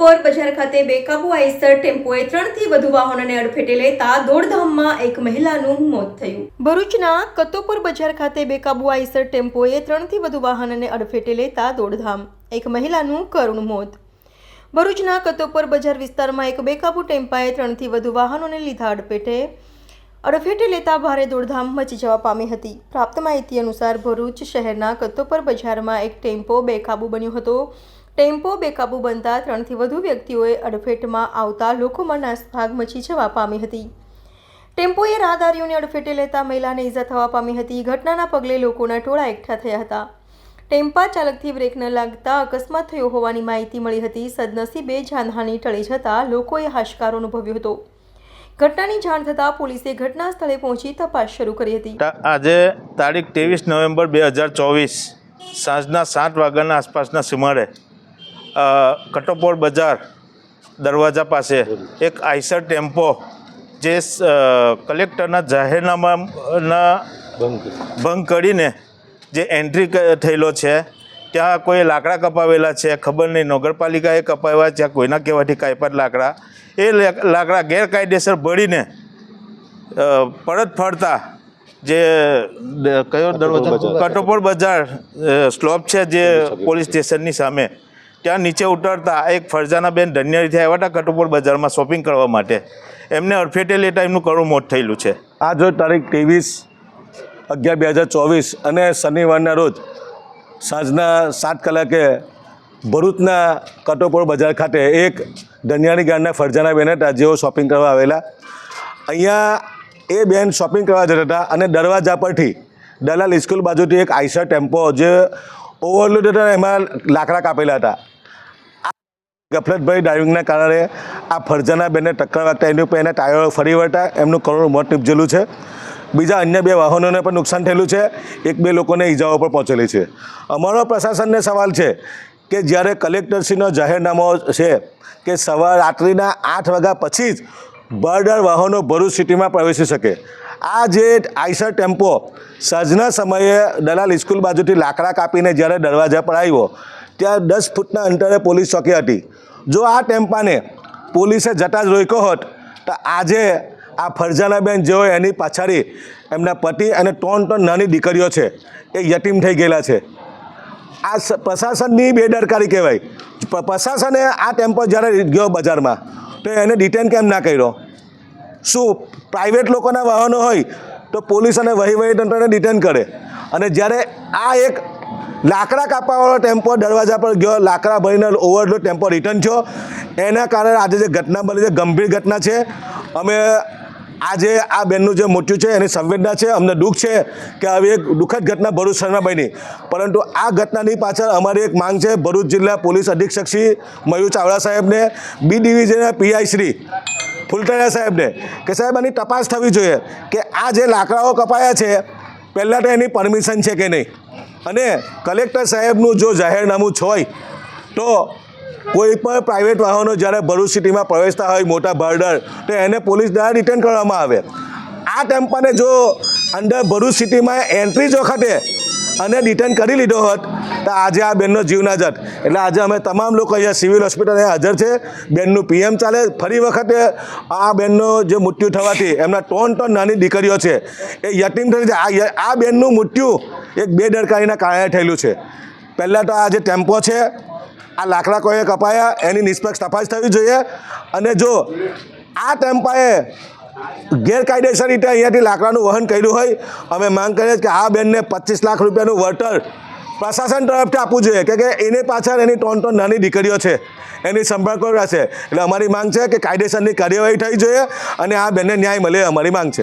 કતોપર બજાર ખાતે બેકાબુ આઈસર ટેમ્પોએ ત્રણથી વધુ વાહનોને અડફેટે લેતા દોડધામમાં એક મહિલાનું મોત થયું. ભરૂચના કતોપર બજાર ખાતે બેકાબુ આઈસર ટેમ્પોએ ત્રણથી વધુ વાહનોને અડફેટે લેતા દોડધામ. એક મહિલાનું કરુણ મોત. ભરૂચના કતોપર બજાર વિસ્તારમાં એક બેકાબુ ટેમ્પાએ ત્રણથી વધુ વાહનોને લીધા અડફેટે અડફેટે લેતા ભારે દોડધામ મચી જવા પામી હતી. પ્રાપ્ત માહિતી અનુસાર ભરૂચ શહેરના કત્તોપર બજારમાં એક ટેમ્પો બેકાબુ બન્યો હતો. ટેમ્પો બેકાબુ બનતા ત્રણથી વધુ વ્યક્તિઓએ અડફેટમાં આવતા લોકોમાં નાસભાગ મચી જવા પામી હતી. ટેમ્પોએ રાહદારીઓને અડફેટે લેતા મહિલાને ઈજા થવા પામી હતી. ઘટનાના પગલે લોકોના ટોળા એકઠા થયા હતા. ટેમ્પા ચાલકથી બ્રેક ન લાગતા અકસ્માત થયો હોવાની માહિતી મળી હતી. સદનસીબે જાનહાની ટળી જતાં લોકોએ હાશકારો અનુભવ્યો હતો. ઘટનાની જાણ થતાં પોલીસે ઘટના સ્થળે પહોંચી તપાસ શરૂ કરી હતી. આજે તારીખ ત્રેવીસ નવેમ્બર બે હજાર ચોવીસ સાંજના સાત વાગ્યાના આસપાસના સુમારે અ, કટોપોર બજાર દરવાજા પાસે એક આઈસર ટેમ્પો જે કલેક્ટરના જાહેરનામાના ભંગ કરીને જે એન્ટ્રી થયેલો છે ત્યાં કોઈ લાકડા કપાવેલા છે ખબર નહીં નગરપાલિકાએ કપાવ્યા છે કોઈના કહેવાથી કાંઈ લાકડા એ લાકડા ગેરકાયદેસર ભરીને પરત ફરતા જે કયો દરવાજો? કટોપોર બજાર સ્લોપ છે જે પોલીસ સ્ટેશનની સામે. ત્યાં નીચે ઉતરતા એક ફરજાનાબેન ધન્યરીથી આવ્યા હતા કટોપર બજારમાં શોપિંગ કરવા માટે. એમને અડફેટેલી લેતા એમનું કરું મોત થયેલું છે. આજ રોજ તારીખ ત્રેવીસ અગિયાર બે હજાર ચોવીસ અને શનિવારના રોજ સાંજના સાત કલાકે ભરૂચના કટોપોર બજાર ખાતે એક ધનિયાણી ગામના ફરજાના બેન હતા જેઓ શોપિંગ કરવા આવેલા. અહીંયા એ બેન શોપિંગ કરવા જતા હતા અને દરવાજા પરથી દલાલ સ્કૂલ બાજુથી એક આઈસર ટેમ્પો જે ઓવરલોડ હતા એમાં લાકડા કાપેલા હતા. ગફલતભરી ડ્રાઇવિંગના કારણે આ ફરજાના બેને ટક્કર વાગતા એની ઉપર એના ટાયરો ફરી વળતા એમનું કરોડ મોત નીપજેલું છે. બીજા અન્ય બે વાહનોને પણ નુકસાન થયેલું છે. એક બે લોકોને ઈજાઓ પણ પહોંચેલી છે. અમારો પ્રશાસનને સવાલ છે કે જ્યારે કલેક્ટરશ્રીનો જાહેરનામો છે કે સવાર રાત્રિના આઠ વાગ્યા પછી જ બર્ડર વાહનો ભરૂચ સિટીમાં પ્રવેશી શકે. આ જે આઈસર ટેમ્પો સાંજના સમયે દલાલ સ્કૂલ બાજુથી લાકડા કાપીને જ્યારે દરવાજા પર આવ્યો, ત્યાં દસ ફૂટના અંતરે પોલીસ ચોકી હતી. જો આ ટેમ્પાને પોલીસે જતા જ રોક્યો હોત, તો આજે આ ફરજાનાબેન જેઓ એની પાછાડી એમના પતિ અને ત્રણ ત્રણ નાની દીકરીઓ છે, એ યતીમ થઈ ગયેલા છે. આ પ્રશાસનની બેદરકારી કહેવાય. પ્રશાસને આ ટેમ્પો જ્યારે ગયો બજારમાં, તો એને ડિટેન કેમ ના કર્યો? શું પ્રાઇવેટ લોકોના વાહનો હોય, તો પોલીસ અને વહીવટીતંત્રને ડિટેન કરે? અને જ્યારે આ એક લાકડા કાપવાવાળો ટેમ્પો દરવાજા પર ગયો, લાકડા ભરીને ઓવરલોડ ટેમ્પો રિટર્ન થયો. એના કારણે આજે જે ઘટના બની છે, ગંભીર ઘટના છે. અમે આજે આ બેનનું જે મૃત્યુ છે, એની સંવેદના છે, અમને દુઃખ છે કે આવી એક દુઃખદ ઘટના ભરૂચ શહેરમાં બની. પરંતુ આ ઘટનાની પાછળ અમારી એક માંગ છે, ભરૂચ જિલ્લા પોલીસ અધિક્ષક શ્રી મયુર ચાવડા સાહેબને બી ડિવિઝનના પીઆઈ શ્રી ફૂલટરિયા સાહેબને કે સાહેબ, આની તપાસ થવી જોઈએ કે આ જે લાકડાઓ કપાયા છે, પહેલાં તો એની પરમિશન છે કે નહીં? અને કલેક્ટર સાહેબનું જો જાહેરનામું હોય, તો કોઈ પણ પ્રાઇવેટ વાહનો જ્યારે ભરૂચ સિટીમાં પ્રવેશતા હોય મોટા બર્ડર તો એને પોલીસ દ્વારા રિટર્ન કરવામાં આવે. આ ટેમ્પાને જો અંદર ભરૂચ સિટીમાં એન્ટ્રી જ વખતે અને રિટર્ન કરી લીધો હોત તો આજે આ બેનનો જીવ ના જત એટલે આજે અમે તમામ લોકો અહીંયા સિવિલ હોસ્પિટલ અહીંયા હાજર છે. બેનનું પીએમ ચાલે. ફરી વખતે આ બેનનો જે મૃત્યુ થવાથી એમના ત્રણ ત્રણ નાની દીકરીઓ છે, એ યતીમ થઈ છે. આ આ બેનનું મૃત્યુ એક બેદરકારીના કારણે થયેલું છે. પહેલાં તો આ જે ટેમ્પો છે, આ લાકડા કોઈએ કપાયા, એની નિષ્પક્ષ તપાસ થવી જોઈએ. અને જો આ ટેમ્પાએ ગેરકાયદેસર રીતે અહીંયાથી લાકડાનું વહન કર્યું હોય, અમે માંગ કરીએ કે આ બેનને પચીસ લાખ રૂપિયાનું વળતર પ્રશાસન તરફથી આપવું જોઈએ કે એની પાછળ એની ત્રણ ત્રણ નાની દીકરીઓ છે, એની સંભાળ કરવા છે એટલે અમારી માંગ છે કે કાયદેસરની કાર્યવાહી થવી જોઈએ અને આ બેનને ન્યાય મળે અમારી માંગ છે.